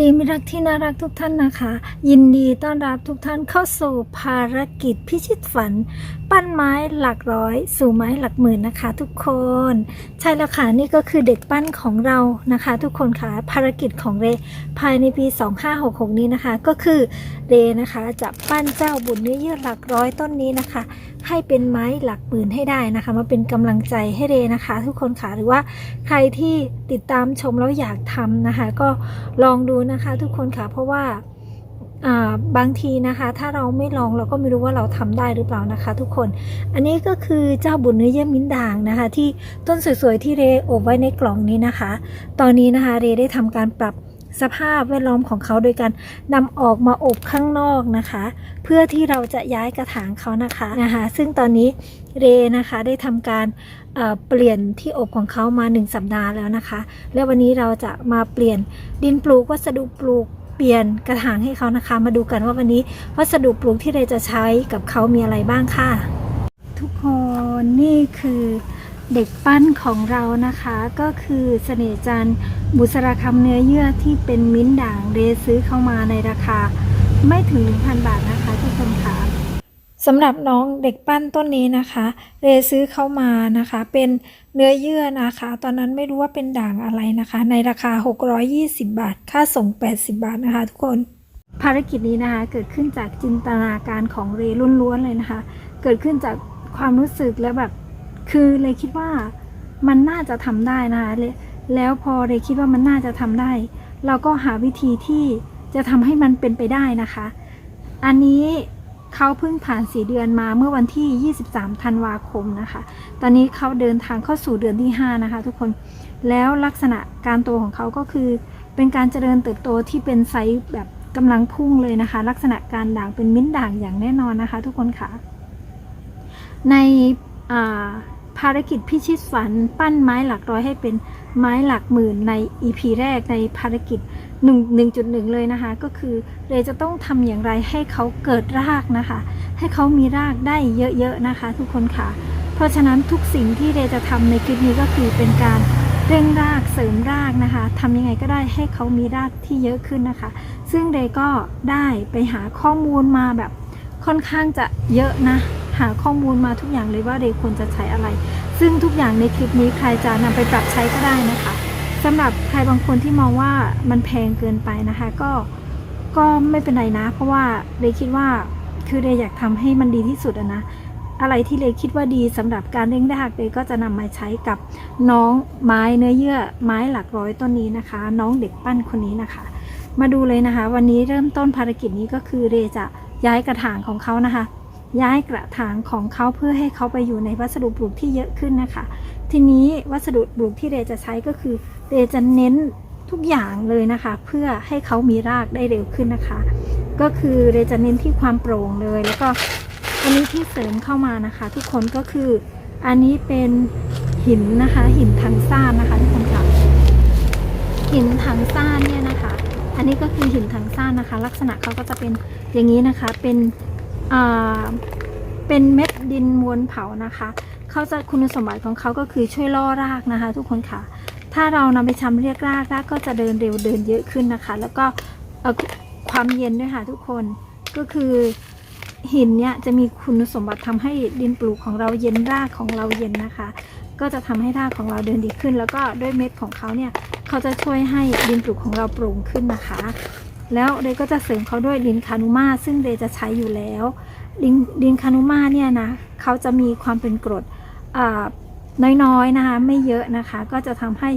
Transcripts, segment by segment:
ดีมิรรักที่น่ารักทุกท่านนะคะ ยินดีต้อนรับทุกท่านเข้าสู่ภารกิจพิชิตฝัน ปั้นไม้หลักร้อย สู่ไม้หลักหมื่นนะคะ ทุกคน ใช่แล้วค่ะนี่ก็คือเด็กปั้นของเรานะคะ ทุกคนค่ะภารกิจของเรภายในปี 2566 นี้นะคะ ก็คือเรนะคะจะปั้นเจ้าบุญเนื้อเยื่อหลักร้อยต้นนี้นะคะให้เป็นไม้หลักหมื่นให้ได้นะคะ มาเป็นกำลังใจให้เรนะคะ ทุกคนค่ะหรือว่าใครที่ติดตามชมแล้วอยากทำนะคะ ก็ลองดูนะคะ ทุกคนค่ะเพราะว่าบางทีนะคะ ถ้าเราไม่ลองเราก็ไม่รู้ว่าเราทำได้หรือเปล่านะคะ ทุกคน อันนี้ก็คือเจ้าบุญเนื้อเยื่อมิ้นด่างนะคะ ที่ต้นสวยๆที่เรอบไว้ในกล่องนี้นะคะ ตอนนี้นะคะเรได้ทำการปรับ สภาพแวดล้อมของเขาโดยการนำออกมาอบข้างนอกนะคะ เพื่อที่เราจะย้ายกระถางเขานะคะนะคะซึ่งตอนนี้เรนะคะได้ทำการเเปลี่ยนที่อบของเขามา 1 สัปดาห์แล้วนะคะ แล้ววันนี้เราจะมาเปลี่ยนดินปลูกวัสดุปลูกเปลี่ยนกระถางให้เขานะคะ มาดูกันว่าวันนี้วัสดุปลูกที่เรจะใช้กับเขามีอะไรบ้างค่ะ ทุกคนนี่คือ เด็กปั้นของเรานะคะก็คือเสน่ห์จันทร์บุษราคำเนื้อเยื่อที่เป็นมิ้นท์ด่างเรซื้อเข้ามาในราคา ไม่ถึง 1,000 บาทนะคะทุกคนค่ะสำหรับน้องเด็กปั้นต้นนี้นะคะ เรซื้อเข้ามานะคะ เป็นเนื้อเยื่อนะคะ ตอนนั้นไม่รู้ว่าเป็นด่างอะไรนะคะ ในราคา 620 บาท ค่าส่ง 80 บาทนะคะทุกคนภารกิจนี้นะคะเกิดขึ้นจากจินตนาการของเรล้วนๆเลยนะคะ เกิดขึ้นจากความรู้สึกแล้วแบบ คือเลยคิดว่ามันน่าจะทำได้นะคะแล้วพอเลยคิดว่ามันน่าจะทำได้ เราก็หาวิธีที่จะทำให้มันเป็นไปได้นะคะ อันนี้เขาเพิ่งผ่านสีเดือนมาเมื่อวันที่ 23 ธันวาคมนะคะ ตอนนี้เขาเดินทางเข้าสู่เดือนที่ 5 นะคะ ทุกคน แล้วลักษณะการโตของเขาก็คือเป็นการเจริญเติบโตที่เป็นไซส์แบบกำลังพุ่งเลยนะคะ ลักษณะการด่างเป็นมิ้นด่างอย่างแน่นอนนะคะ ทุกคนค่ะ ในอ่า ภารกิจพิชิตฝันปั้นไม้หลักร้อยให้เป็นไม้หลักหมื่นใน EP แรกในภารกิจ 1.1 เลยนะคะ ก็คือเรจะต้องทำอย่างไรให้เขาเกิดรากนะคะ ให้เขามีรากได้เยอะๆนะคะ ทุกคนค่ะ เพราะฉะนั้นทุกสิ่งที่เรจะทำในคลิปนี้ก็คือเป็นการเร่งรากเสริมรากนะคะทำยังไงก็ได้ให้เขามีรากที่เยอะขึ้นนะคะ ซึ่งเรก็ได้ไปหาข้อมูลมาแบบค่อนข้างจะเยอะนะ หาข้อมูลมาทุกอย่างเลยว่าเรควรจะใช้อะไร ซึ่งทุกอย่างในคลิปนี้ใครจะนำไปปรับใช้ก็ได้นะคะสำหรับใครบางคนที่มองว่ามันแพงเกินไปนะคะ ก็ก็ไม่เป็นไรนะ เพราะว่าเรคิดว่าคือเรอยากทำให้มันดีที่สุดอะนะอะไรที่เรคิดว่าดีสำหรับการเร่งรากเรก็จะนำมาใช้กับน้องไม้เนื้อเยื่อไม้หลักร้อยต้นนี้นะคะ น้องเด็กปั้นคนนี้นะคะ มาดูเลยนะคะ วันนี้เริ่มต้นภารกิจนี้ก็คือเรจะย้ายกระถางของเขานะคะ ย้ายกระถางของเขาเพื่อให้เขาไปอยู่ในวัสดุปลูกที่เยอะขึ้นนะคะ ทีนี้วัสดุปลูกที่เรจะใช้ก็คือเรจะเน้นทุกอย่างเลยนะคะ เพื่อให้เขามีรากได้เร็วขึ้นนะคะ ก็คือเรจะเน้นที่ความโปร่งเลย แล้วก็อันนี้ที่เสริมเข้ามานะคะ ทุกคนก็คืออันนี้เป็นหินนะคะ หินทังซ่านนะคะทุกคนค่ะหินถังซ่านเนี่ยนะคะ อันนี้ก็คือหินถังซ่านนะคะ ลักษณะเขาก็จะเป็นอย่างนี้นะคะเป็น เป็นเม็ดดินมวลเผานะคะเขาจะคุณสมบัติของเขาก็คือช่วยล่อรากนะคะ ทุกคนค่ะ ถ้าเรานำไปชำเรียกรากรากก็จะเดินเร็วเดินเยอะขึ้นนะคะ แล้วก็ความเย็นด้วยค่ะทุกคนก็คือหินเนี่ยจะมีคุณสมบัติทำให้ดินปลูกของเราเย็นรากของเราเย็นนะคะ ก็จะทำให้รากของเราเดินดีขึ้น แล้วก็ด้วยเม็ดของเขาเนี่ยเขาจะช่วยให้ดินปลูกของเราโปร่งขึ้นนะคะ แล้วเดก็จะเสริมเขาด้วยดินคานูมาซึ่งเดจะใช้อยู่แล้วดินดินคานูมาเนี่ยนะเขาจะมีความเป็นกรดน้อยๆนะคะไม่เยอะนะคะก็จะทำให้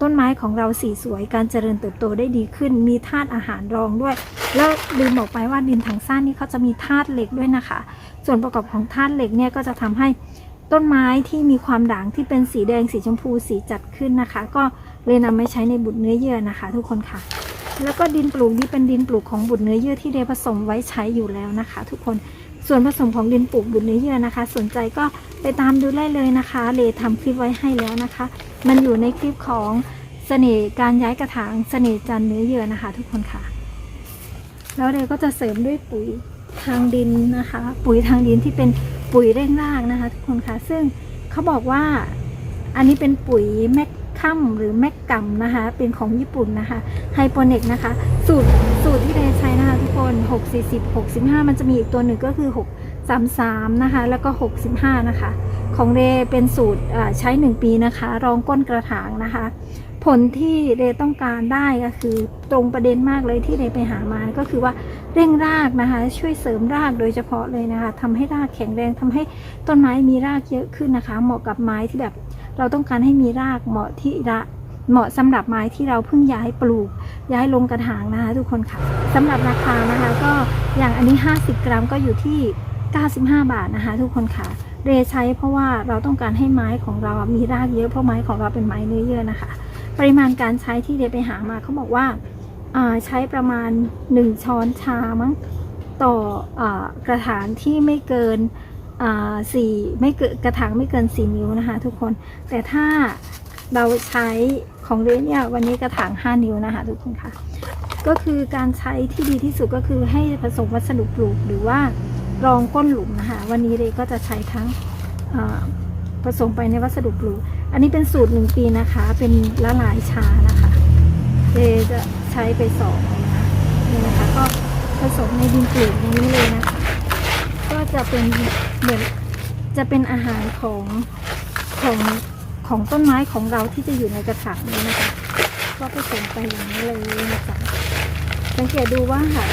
ต้นไม้ของเราสีสวยการเจริญเติบโตได้ดีขึ้น มีธาตุอาหารรองด้วย แล้วลืมบอกไปว่าดินถังซ่านนี่เขาจะมีธาตุเหล็กด้วยนะคะ ส่วนประกอบของธาตุเหล็กเนี่ยก็จะทำให้ต้นไม้ที่มีความด่างที่เป็นสีแดงสีชมพูสีจัดขึ้นนะคะ ก็เลยนำมาใช้ในบุตรเนื้อเยื่อนะคะ ทุกคนค่ะ แล้วก็ดินปลูกนี่เป็นดินปลูกของบุตรเนื้อเยื่อที่เดผสมไว้ใช้อยู่แล้วนะคะ ทุกคนส่วนผสมของดินปลูกบุตรเนื้อเยื่อนะคะ สนใจก็ไปตามดูได้เลยนะคะ เลทำคลิปไว้ให้แล้วนะคะ มันอยู่ในคลิปของเสน่ห์การย้ายกระถางเสน่ห์จันเนื้อเยื่อนะคะ ทุกคนค่ะ แล้วเดก็จะเสริมด้วยปุ๋ยทางดินนะคะ ปุ๋ยทางดินที่เป็นปุ๋ยเร่งรากนะคะ ทุกคนค่ะ ซึ่งเขาบอกว่าอันนี้เป็นปุ๋ยแมค คัมหรือแมกกัมนะคะ เป็นของญี่ปุ่นนะคะไฮโปเนกนะคะ สูตรสูตรที่เรใช้นะคะทุกคน 6 40 65 มันจะมีอีกตัวหนึ่งก็คือ 6 33 นะคะ แล้วก็ 65 นะคะ ของเรเป็นสูตรใช้ 1 ปีนะคะ รองก้นกระถางนะคะ ผลที่เรต้องการได้ก็คือตรงประเด็นมากเลยที่เรไปหามาก็คือว่าเร่งรากนะคะ ช่วยเสริมรากโดยเฉพาะเลยนะคะทำให้รากแข็งแรงทำให้ต้นไม้มีรากเยอะขึ้นนะคะ เหมาะกับไม้ที่แบบ เราต้องการให้มีรากเหมาะที่ระเหมาะสำหรับไม้ที่เราเพิ่งย้ายปลูก ย้ายลงกระถางนะคะทุกคนค่ะสำหรับราคานะคะก็อย่างอันนี้ 50 กรัมก็อยู่ที่ 95 บาทนะคะ ทุกคนค่ะ เรใช้เพราะว่าเราต้องการให้ไม้ของเรามีรากเยอะเพราะไม้ของเราเป็นไม้เนื้อเยอะนะคะ ปริมาณการใช้ที่เดไปหามาเขาบอกว่าาใช้ประมาณ 1 ช้อนชามั้งต่ออกระถางที่ไม่เกิน สี่ไม่เกินกระถางไม่เกิน4นิ้วนะคะ ทุกคนแต่ถ้าเราใช้ของเรนเนี่ยวันนี้กระถาง5นิ้วนะคะทุกคนค่ะก็คือการใช้ที่ดีที่สุดก็คือให้ผสมวัสดุปลูกหรือว่ารองก้นหลุมนะคะวันนี้เรก็จะใช้ทั้งผสมไปในวัสดุปลูก อันนี้เป็นสูตรหนึ่งปีนะคะ เป็นละลายชานะคะเจจะใช้ไปสองนะนี่นะคะก็ผสมในดินปลูกอย่างนี้เลยนะคะ ก็จะเป็น เหมือนจะเป็นอาหารของของของต้นไม้ของเราที่จะอยู่ในกระถางนี้นะคะ ก็ผสมไปอย่างนี้เลยนะจ๊ะสังเกตดูว่าค่ะ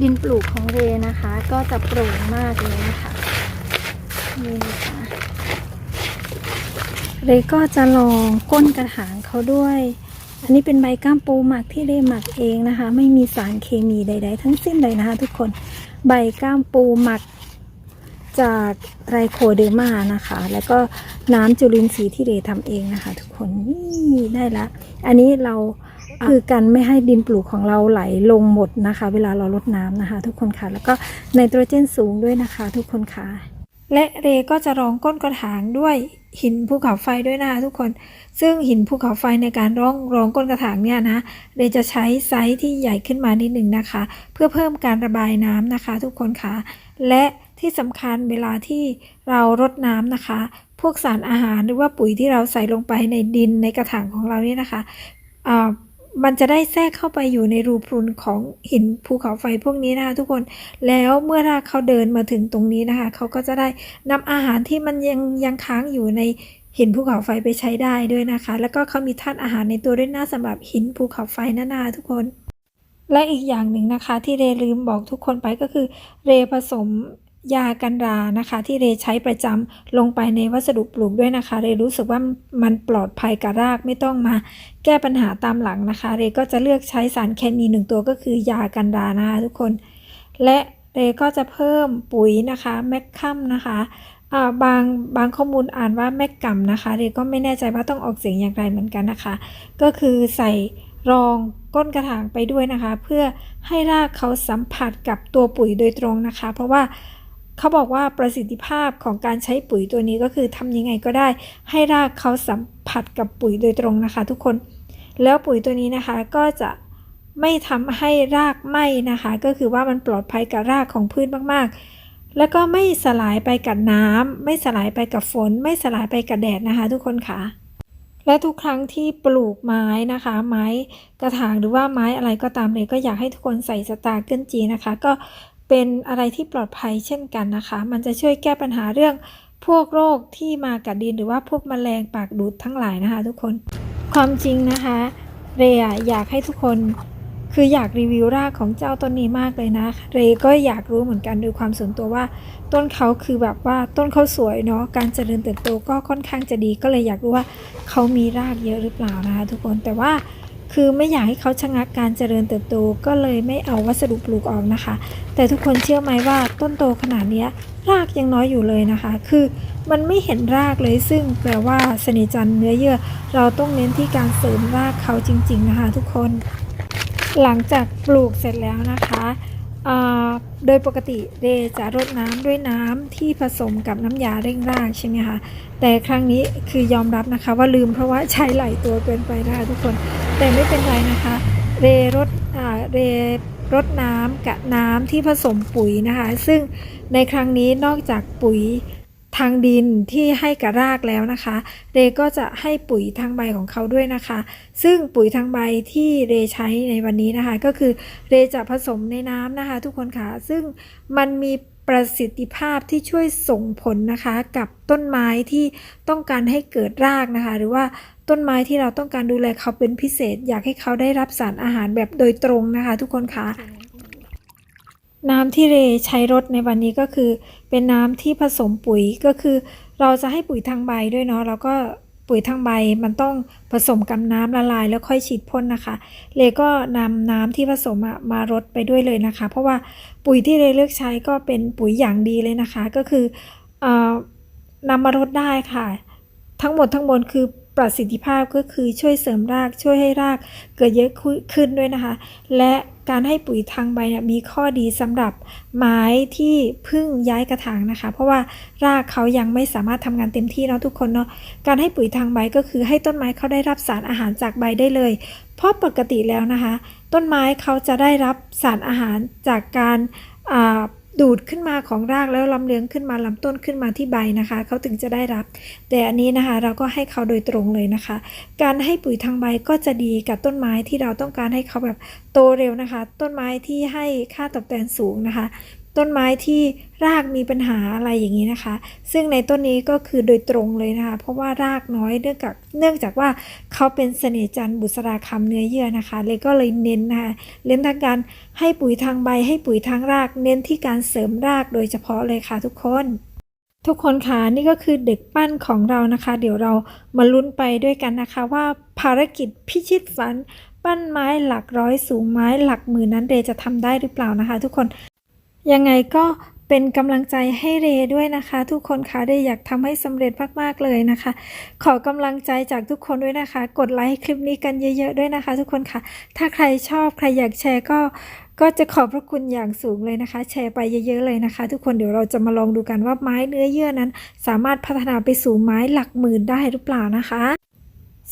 ดินปลูกของเรนะคะ ก็จะโปร่งมากเลยนะคะนี่นะคะเรก็จะลองก้นกระถางเขาด้วย อันนี้เป็นใบก้ามปูหมักที่เรหมักเองนะคะ ไม่มีสารเคมีใด ๆ ทั้งสิ้นเลยนะคะ ทุกคน ใบก้ามปูหมัก จากไรโคเดอร์มานะคะ แล้วก็น้ำจุลินทรีย์ที่เรทำเองนะคะ ทุกคนนี่ได้ละ อันนี้เราคือกันไม่ให้ดินปลูกของเราไหลลงหมดนะคะ เวลาเราลดน้ำนะคะ ทุกคนค่ะ แล้วก็ไนโตรเจนสูงด้วยนะคะ ทุกคนค่ะ และเรก็จะรองก้นกระถางด้วยหินภูเขาไฟด้วยนะคะทุกคน ซึ่งหินภูเขาไฟในการรองรองก้นกระถางเนี่ยนะเรจะใช้ไซส์ที่ใหญ่ขึ้นมานิดหนึ่งนะคะ เพื่อเพิ่มการระบายน้ำนะคะ ทุกคนค่ะ และ ที่สำคัญเวลาที่เรารดน้ำนะคะ พวกสารอาหารหรือว่าปุ๋ยที่เราใส่ลงไปในดินในกระถางของเราเนี่ยนะคะอ่ามันจะได้แทรกเข้าไปอยู่ในรูพรุนของหินภูเขาไฟพวกนี้นะคะทุกคน แล้วเมื่อรากเขาเดินมาถึงตรงนี้นะคะ เขาก็จะได้นำอาหารที่มันยังยังค้างอยู่ในหินภูเขาไฟไปใช้ได้ด้วยนะคะ แล้วก็เขามีธาตุอาหารในตัวด้วยนะสำหรับหินภูเขาไฟนั่นนะคะทุกคน และอีกอย่างหนึ่งนะคะที่เรลืมบอกทุกคนไปก็คือ เรผสม ยากันรานะคะ ที่เรใช้ประจำลงไปในวัสดุปลูกด้วยนะคะ เรรู้สึกว่ามันปลอดภัยกับรากไม่ต้องมา แก้ปัญหาตามหลังนะคะ เรก็จะเลือกใช้สารเคมีหนึ่งตัวก็คือยากันรานะคะทุกคน และเรก็จะเพิ่มปุ๋ยนะคะแมคคัมนะคะบางบางข้อมูลอ่านว่าแมกกัมนะคะ เรก็ไม่แน่ใจว่าต้องออกเสียงอย่างไรเหมือนกันนะคะ ก็คือใส่รองก้นกระถางไปด้วยนะคะ เพื่อให้รากเขาสัมผัสกับตัวปุ๋ยโดยตรงนะคะ เพราะว่า เขาบอกว่าประสิทธิภาพของการใช้ปุ๋ยตัวนี้ก็คือทำยังไงก็ได้ ให้รากเขาสัมผัสกับปุ๋ยโดยตรงนะคะทุกคน แล้วปุ๋ยตัวนี้นะคะก็จะไม่ทำให้รากไหม้นะคะ ก็คือว่ามันปลอดภัยกับรากของพืชมากๆ แล้วก็ไม่สลายไปกับน้ำไม่สลายไปกับฝน ไม่สลายไปกับแดดนะคะ ทุกคนค่ะและทุกครั้งที่ปลูกไม้นะคะ ไม้กระถางหรือว่าไม้อะไรก็ตามเลยก็อยากให้ทุกคนใส่สตาร์เกิลจีนะคะ ก็ เป็นอะไรที่ปลอดภัยเช่นกันนะคะ มันจะช่วยแก้ปัญหาเรื่องพวกโรคที่มากับดินหรือว่าพวกแมลงปากดูดทั้งหลายนะคะ ทุกคน ความจริงนะคะ เรย์อยากให้ทุกคนคืออยากรีวิวรากของเจ้าต้นนี้มากเลยนะ เรย์ก็อยากรู้เหมือนกันโดยความส่วนตัวว่า ต้นเขาคือแบบว่าต้นเขาสวยเนาะ การเจริญเติบโตก็ค่อนข้างจะดี ก็เลยอยากรู้ว่าเขามีรากเยอะหรือเปล่านะคะ ทุกคน แต่ว่า คือไม่อยากให้เขาชะงักการเจริญเติบโตก็เลยไม่เอาวัสดุปลูกออกนะคะ แต่ทุกคนเชื่อไหมว่าต้นโตขนาดนี้รากยังน้อยอยู่เลยนะคะ คือมันไม่เห็นรากเลยซึ่งแปลว่าสนิจันเนื้อเยื่อ เราต้องเน้นที่การเสริมรากเขาจริง ๆนะคะ ทุกคน หลังจากปลูกเสร็จแล้วนะคะ โดยปกติเดจะรดน้ำด้วยน้ำที่ผสมกับน้ำยาเร่งรากใช่ไหมคะ แต่ครั้งนี้คือยอมรับนะคะ ว่าลืมเพราะว่าใช้หลตัวเกินไปนะคะทุกคน แต่ไม่เป็นไรนะคะ เรรดเรรดน้ำกับน้ำที่ผสมปุ๋ยนะคะ ซึ่งในครั้งนี้นอกจากปุ๋ย ทางดินที่ให้กับรากแล้วนะคะ เรก็จะให้ปุ๋ยทางใบของเขาด้วยนะคะ ซึ่งปุ๋ยทางใบที่เรใช้ในวันนี้นะคะ ก็คือเรจะผสมในน้ำนะคะ ทุกคนค่ะ ซึ่งมันมีประสิทธิภาพที่ช่วยส่งผลนะคะกับต้นไม้ที่ต้องการให้เกิดรากนะคะ หรือว่าต้นไม้ที่เราต้องการดูแลเขาเป็นพิเศษ อยากให้เขาได้รับสารอาหารแบบโดยตรงนะคะ ทุกคนค่ะ น้ำที่เรใช้รดในวันนี้ก็คือ เป็นน้ำที่ผสมปุ๋ยก็คือ เราจะให้ปุ๋ยทางใบด้วยเนาะแล้วก็ปุ๋ยทางใบมันต้องผสมกับน้ำละลายแล้วค่อยฉีดพ่นนะคะเลก็นำน้ำที่ผสมมารดไปด้วยเลยนะคะ เพราะว่าปุ๋ยที่เลเลือกใช้ก็เป็นปุ๋ยอย่างดีเลยนะคะ ก็คือเออนำมารดได้ค่ะ ทั้งหมดทั้งมวลคือ ประสิทธิภาพก็คือช่วยเสริมรากช่วยให้รากเกิดเยอะขึ้นด้วยนะคะ และการให้ปุ๋ยทางใบเนี่ยมีข้อดีสำหรับไม้ที่เพิ่งย้ายกระถางนะคะ เพราะว่ารากเขายังไม่สามารถทำงานเต็มที่เนาะทุกคนเนาะการให้ปุ๋ยทางใบก็คือให้ต้นไม้เขาได้รับสารอาหารจากใบได้เลย เพราะปกติแล้วนะคะ ต้นไม้เขาจะได้รับสารอาหารจากการอ่า ดูดขึ้นมาของรากแล้วลำเลียงขึ้นมาลำต้นขึ้นมาที่ใบนะคะ เขาถึงจะได้รับ แต่อันนี้นะคะเราก็ให้เขาโดยตรงเลยนะคะ การให้ปุ๋ยทางใบก็จะดีกับต้นไม้ที่เราต้องการให้เขาแบบโตเร็วนะคะ ต้นไม้ที่ให้ค่าตอบแทนสูงนะคะ ต้นไม้ที่รากมีปัญหาอะไรอย่างนี้นะคะ ซึ่งในต้นนี้ก็คือโดยตรงเลยนะคะ เพราะว่ารากน้อยเนื่องจากเนื่องจากว่าเขาเป็นเสน่จันทร์บุษราคำเนื้อเยื่อนะคะ เลยก็เลยเน้นนะคะเน้นทางการให้ปุ๋ยทางใบ ให้ปุ๋ยทางราก เน้นที่การเสริมรากโดยเฉพาะเลยค่ะทุกคนทุกคนคะนี่ก็คือเด็กปั้นของเรานะคะ เดี๋ยวเรามาลุ้นไปด้วยกันนะคะ ว่าภารกิจพิชิตฝัน ปั้นไม้หลักร้อยสูงไม้หลักหมื่นนั้นเรจะทำได้หรือเปล่านะคะ ทุกคน ยังไงก็เป็นกำลังใจให้เรด้วยนะคะ ทุกคนคะเรอยากทำให้สำเร็จมากๆเลยนะคะ ขอกำลังใจจากทุกคนด้วยนะคะ กดไลค์คลิปนี้กันเยอะๆด้วยนะคะ ทุกคนค่ะ ถ้าใครชอบใครอยากแชร์ก็ก็จะขอบพระคุณอย่างสูงเลยนะคะ แชร์ไปเยอะๆเลยนะคะ ทุกคนเดี๋ยวเราจะมาลองดูกันว่าไม้เนื้อเยื่อนั้น สามารถพัฒนาไปสู่ไม้หลักหมื่นได้หรือเปล่านะคะ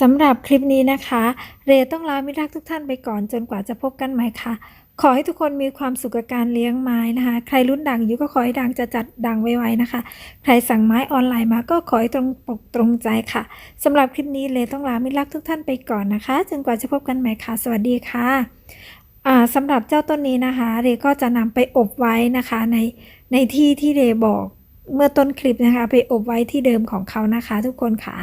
สำหรับคลิปนี้นะคะ เรต้องลามิรักทุกท่านไปก่อนจนกว่าจะพบกันใหม่ค่ะ ขอให้ทุกคนมีความสุขกับการเลี้ยงไม้นะคะ ใครรุ่นดังอยู่ก็ขอให้ดังจะจัดดังไวๆนะคะ ใครสั่งไม้ออนไลน์มาก็ขอให้ตรงปกตรงใจค่ะสำหรับคลิปนี้เลต้องลามิรักทุกท่านไปก่อนนะคะ จนกว่าจะพบกันใหม่ค่ะ สวัสดีค่ะสำหรับเจ้าต้นนี้นะคะ เรก็จะนำไปอบไว้นะคะในในที่ที่เรบอกเมื่อต้นคลิปนะคะ ไปอบไว้ที่เดิมของเขานะคะ ทุกคนค่ะ